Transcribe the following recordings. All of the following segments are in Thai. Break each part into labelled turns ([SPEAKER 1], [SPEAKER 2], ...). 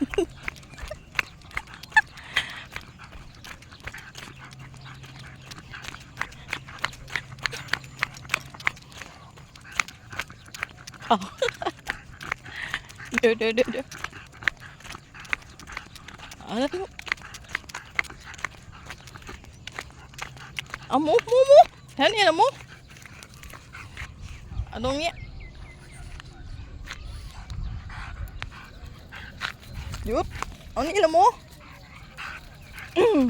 [SPEAKER 1] เอาเดี๋ยวเดี๋ยวเดี๋ยวเดี๋ ยุด เอานี่ละหมูอืม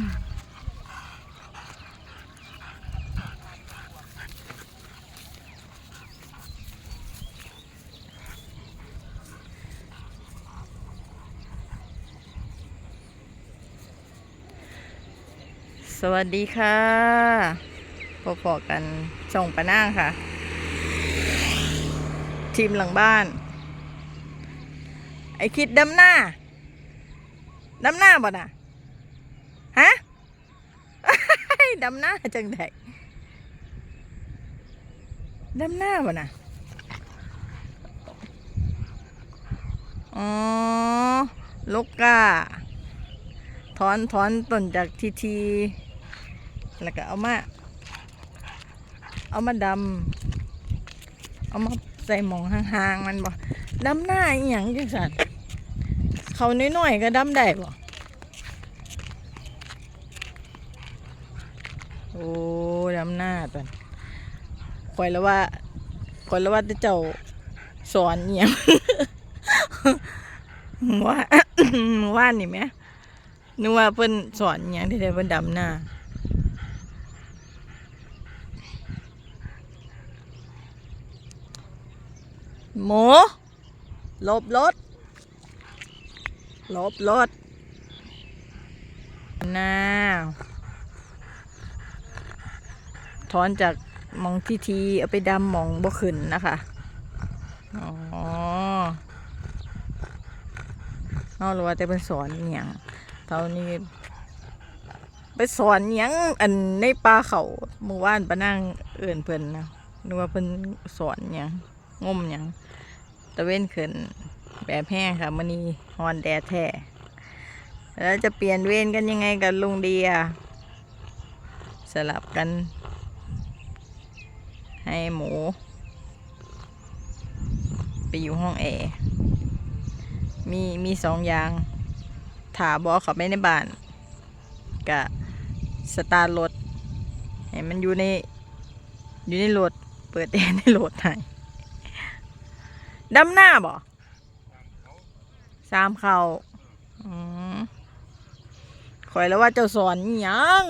[SPEAKER 1] สวัสดีค่ะพบๆกันส่งปะนางค่ะ ทีมหลังบ้าน ไอคิดดำหน้า ดำหน้าบ่น่ะฮะดำหน้าจังไดดำหน้าบ่น่ะอ๋อลูกกาถอนถอนต้นจากทีทีแล้วก็เอามา เอามาดำ เอามาใส่หมองห่างๆ มันบ่ดำหน้าอีหยังจังสัน เขาน้อยๆก็ดำได้บ่โอ้ดำหน้าตันคอยแล้วว่าคอยแล้วว่าจะเจ้าสอนอีหยังว่าว่านี่ไหมนึกว่าเพิ่นสอนอหย่างที่ได้เพิ่นดำหน้าหมูลบรถ ลบรถน้าถอนจากมองทีทีเอาไปดำมองบ่ขึ้นนะคะอ๋อเอาหรือว่าแต่เป็นสอนอหย่างเท่านี้ไปสอนยังอันในป่าเขาเมื่อวานไปนั่งเอื่นเพิ่นนะนึกว่าเพิ่นสอนยังงมยังตะเว้นขึ้น แบบแห้งค่ะมันนี้ฮอนแดดแท้แล้วจะเปลี่ยนเวรกันยังไงกับลุงเดีย สลับกัน ให้หมู ไปอยู่ห้องแอร์มีมีสองอย่างถาบอเขาไปในบ้านกะสตาร์รถให้มันอยู่ใน อยู่ในรถเปิดแอร์ในรถให้ดำหน้าบ่ สามเขาอืมคอยแล้วว่าเจ้าสอนยัง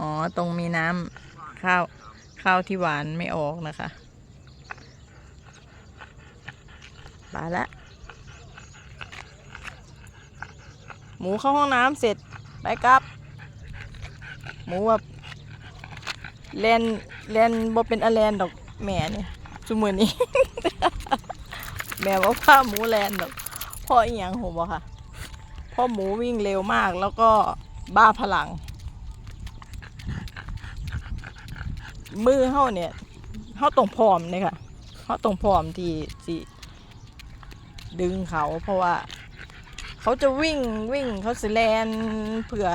[SPEAKER 1] อ๋อ ตรงมีน้ำข้าว ข้าวที่หวานไม่ออกนะคะไปละหมูเข้าห้องน้ำเสร็จ ไปกลับ หมูแบบแลนแลนบ่เป็นอะแลนดอกแม่เนี่ยสมือนี้ แม่ว่าผ้าหมูแลนดอกเพ่ออีหยังผมบอกค่ะเพ่อหมูวิ่งเร็วมากแล้วก็บ้าพลัง มือเฮาเนี่ยเฮาต้องพร้อมเลยค่ะเฮาต้องพร้อมที่สิดึงเขาเพราะว่า เขาจะวิ่งวิ่งเขาสิแลนเพื่อ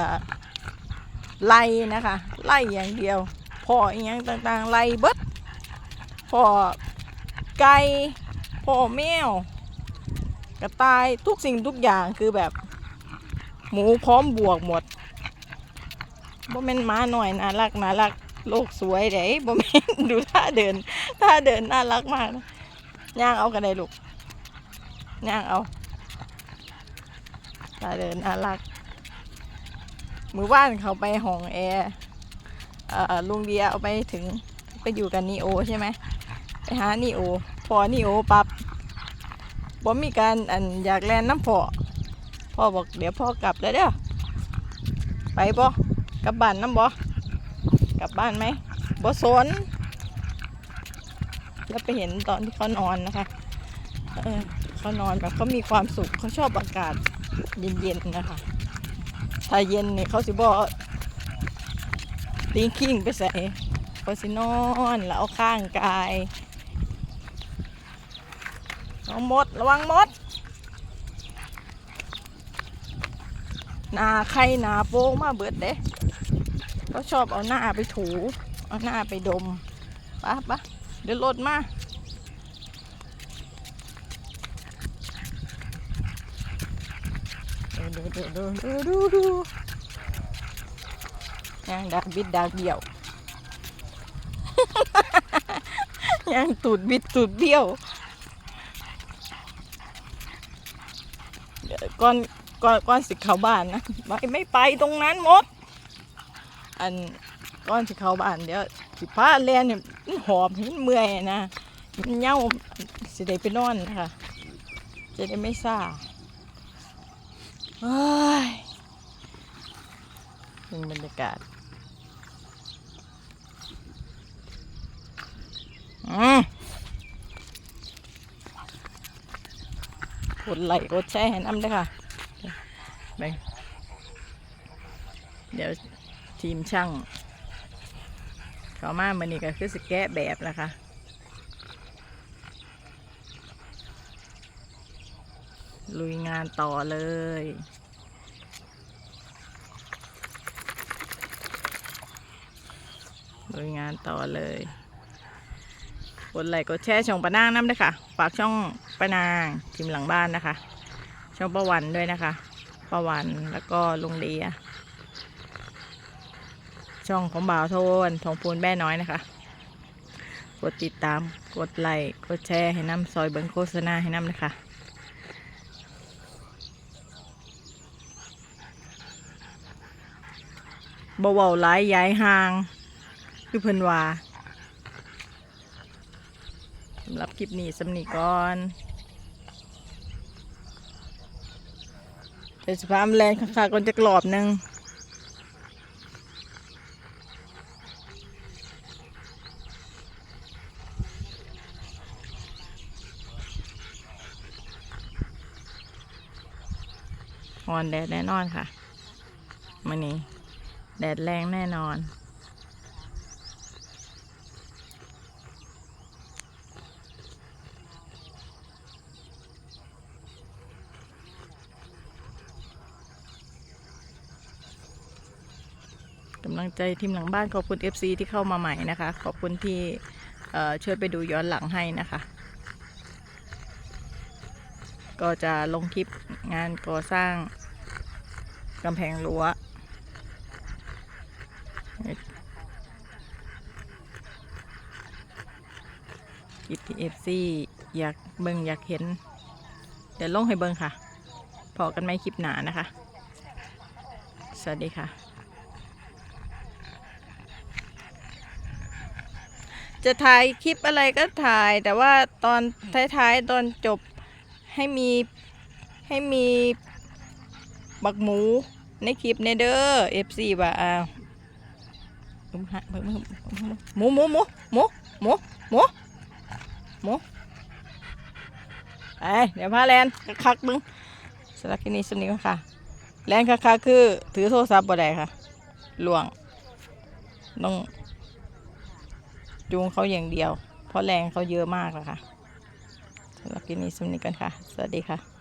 [SPEAKER 1] ไล่นะคะ ไล่อย่างเดียวพ่ออีหยังต่างๆ ไล่เบิดพ่อไก่ พ่อแมว กระต่ายทุกสิ่งทุกอย่างคือแบบ หมูพร้อมบวกหมดบ่แม่นม้าหน่อยน่ารักน่ารักโลกสวยเด้บ่แม่นดูท่าเดินท่าเดินน่ารักมากย่างเอากันได้ลูกย่างเอาท่าเดินน่ารักมือว่านเขาไปห้องแอร์ลุงเดียเอาไปถึงไปอยู่กับนีโอใช่ไหม ไปหานีโอพอนีโอปับ๊บบ่มีการอันอยากแลนน้ำพอพ่อบอกเดี๋ยวพ่อกลับแล้วเด้อไปบ่กลับบ้านน้ำบ่กลับบ้านไหมบสนแล้วไปเห็นตอนที่เขานอนนะคะเออเขานอนแบบเขามีความสุขเขาชอบอากาศเย็นๆนะคะถ้าเย็นเนี่ยเขาสิบอกตีงคิงไปใส่เขาสินอนแล้วเอาข้างกาย ระวังมด ระวังมดหนาใครหนาโป้งมาเบิดเด้เขาชอบเอาหน้าไปถู เอาหน้าไปดมปะปะเดี๋ยวรถมาดูดูดูดูดูดูย่างดักบิดดักเดี่ยวย่างตูดบิดตูดเบี้ยวเดี๋ยว ก่อนก่อนก่อนสิเข้าบ้านนะไม่ไม่ไปตรงนั้นหมด อันก่อนสิเข้าบ้านเดี๋ยวสิพาแลนเนี่ยมันหอบมันเมื่อยนะมันเหงาสิได้ไปนอนนะคะจะได้ไม่ซ่าเฮ้ยเป็นบรรยากาศอืม กดไลค์กดแชร์ให้น้ำด้วยค่ะไปเดี๋ยวทีมช่าง เขามามันนี่ก็คือสแกะแบบนะคะลุยงานต่อเลย ลุยงานต่อเลย กดไลค์กดแชร์ช่องปะนางน้ำด้วยค่ะ ฝากช่อง ปะนางทีมหลังบ้านนะคะ ช่องประวันด้วยนะคะ ประวันแล้วก็ลุงเดีย ช่องของบ่าวโทนทองพูนแม่น้อยนะคะ กดติดตามกดไลค์กดแชร์ให้น้ำซอยเบิงโฆษณาให้น้ำนะคะบ่เว้าหลายย้ายห่างคือเพิ่นว่า สำหรับคลิปนี้สำนีก่อนเดี๋ยวจะพามแรงค่ะก่อนจะกรอบหนึ่งฮอนแดดแน่นอนค่ะมันนี้ แดดแรงแน่นอนำลังใจทีมหลังบ้านขอบคุณ FC ที่เข้ามาใหม่นะคะ ขอบคุณที่เช่วยไปดูย้อนหลังให้นะคะ ก็จะลงคลิปงานก่อสร้างกำแพงรั้วคลิปที่เอฟซีอยากเบิ่งอยากเห็น เดี๋ยวลงให้เบิ่งค่ะ พอกันไหมคลิปหนานะคะ สวัสดีค่ะ จะถ่ายคลิปอะไรก็ถ่าย แต่ว่าตอนท้ายๆตอนจบให้มีให้มีบักหมูในคลิปในเด้อ FC ว่าอ้าวเบิ่งฮะหมูหมูหมูหมูหมูหมูหมูไปเดี๋ยวพาแลนคักๆมึงสำหรับคลินีสนิทค่ะ แลนคักคือ ถือโทรศัพท์บ่ได้ค่ะหลวงต้อง จูงเขาอย่างเดียว เพราะแรงเขาเยอะมากแล้วค่ะสำหรับคลิปนี้สำนึกกันค่ะ สวัสดีค่ะ